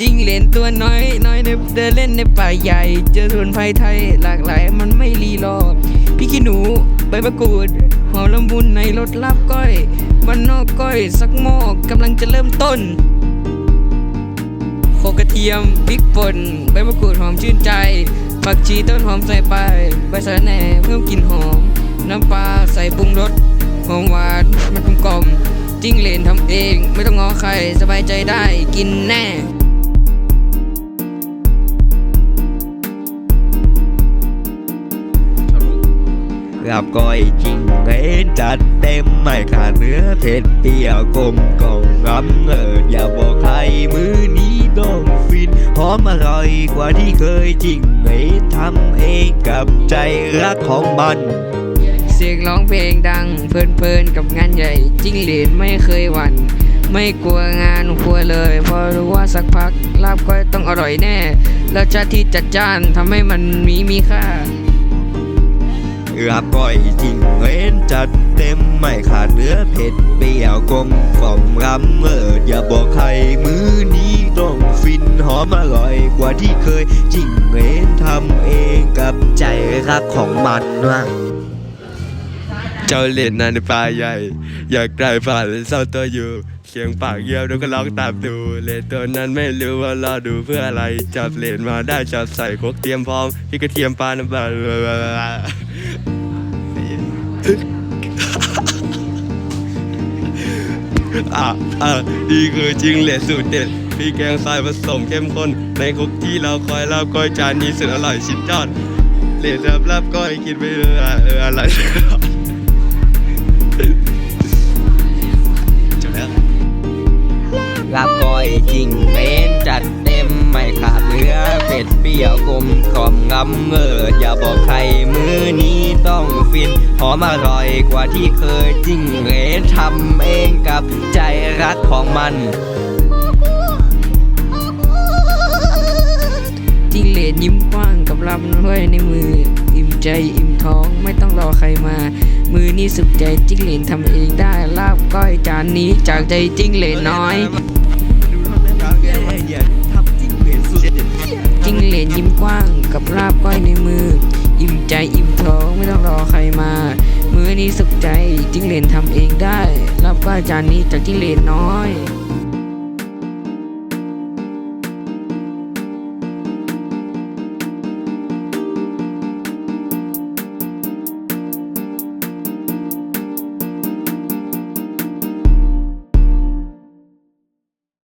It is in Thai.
จิงเหลนตัวน้อยน้อยเดินเล่นในป่าใหญ่ เจอสมุนไพรไทยหลากหลายมันไม่รีรอพี่ขี้หนูใบมะกรูดหอมละมุนในรสลาบก้อยบ้านนอกก้อยสักหม้อกำลังจะเริ่มต้นโคกระเทียมพริกป่นใบมะกรูดหอมชื่นใจผักชีต้นหอมใส่ไปใบสะระแหน่เพิ่มกลิ่นหอม น้ำปลาใส่ปรุงรสหอมหวานมันกลมกล่อมจิ้งเหลนทำเอง ไม่ต้องงอใครสบายใจได้กินแน่ กับก้อยจริงเห็นจัดเต็มไม่ขาดเนื้อเผ็ดเปรี้ยวกลมกล่อมรำเอิดอย่าบอกใครมือนี้ต้องฟินหอมอร่อยกว่าที่เคยจริงเห็นทำเองกับใจรักของมันเสียงร้องเพลงดังเพลินๆกับงานใหญ่จิ้งเหลนไม่เคยหวั่นไม่กลัวงานครัวเลยเพราะรู้ว่าสักพักลาบก้อยต้องอร่อยแน่รสชาติที่จัดจ้านทำให้มันมีมีค่า รับก้อยจริงเห็นจัดเต็มไม่ขาดเนื้อเผ็ดเปรี้ยวกลมกล่อมรำเอิดอย่าบอกใครมือนี้ต้องฟินหอมอร่อยกว่าที่เคยจริงเห็นทำเองกับใจรักของมันว่าเจ้าเล่นนานในป่าใหญ่ อยากได้ผ่านเลยเศร้าตัวอยู่ เสียงปากเยี่ยวแล้วก็ร้องตามดูเลนตัวนั้นไม่รู้ว่ารอดูเพื่ออะไรจับเลนมาได้จับใส่คกเตรียมพร้อมพี่กระเทียมปลาน้ำปลาอะอะนี่คือจริงเหลนสูตรเด็ดพี่แกงทรายผสมเข้มข้นในคุกที่เราคอยลาบก้อยจานนี้สุดอร่อยชิ้นยอดเหลนรับลาบก้อยกินไปเออเอออะไร รับก้อยจริงเป็นจัดเต็มไม่ขาดเนื้อเป็ดเปี้ยวกลมกล่อมงำเงิดอย่าบอกใครมือนี้ต้องฟิน หอมอร่อยกว่าที่เคยจริงเหรทำเองกับใจรักของมันจิ้งเหลนยิ้มกว้างกับลำห้วยในมือ อิ่มใจอิ่มท้องไม่ต้องรอใครมา มือนี่สุขใจจิ้งเหลนทำเองได้ลาบก้อยจานนี้จากใจจิ้งเหลนน้อยจิ้งเหลนยิ้มกว้างกับลาบก้อยในมือ อิ่มใจอิ่มท้องไม่ต้องรอใครมา มือนี้สุขใจจิ้งเหลนทำเองได้ลาบก้อยจานนี้จากจิ้งเหลนน้อย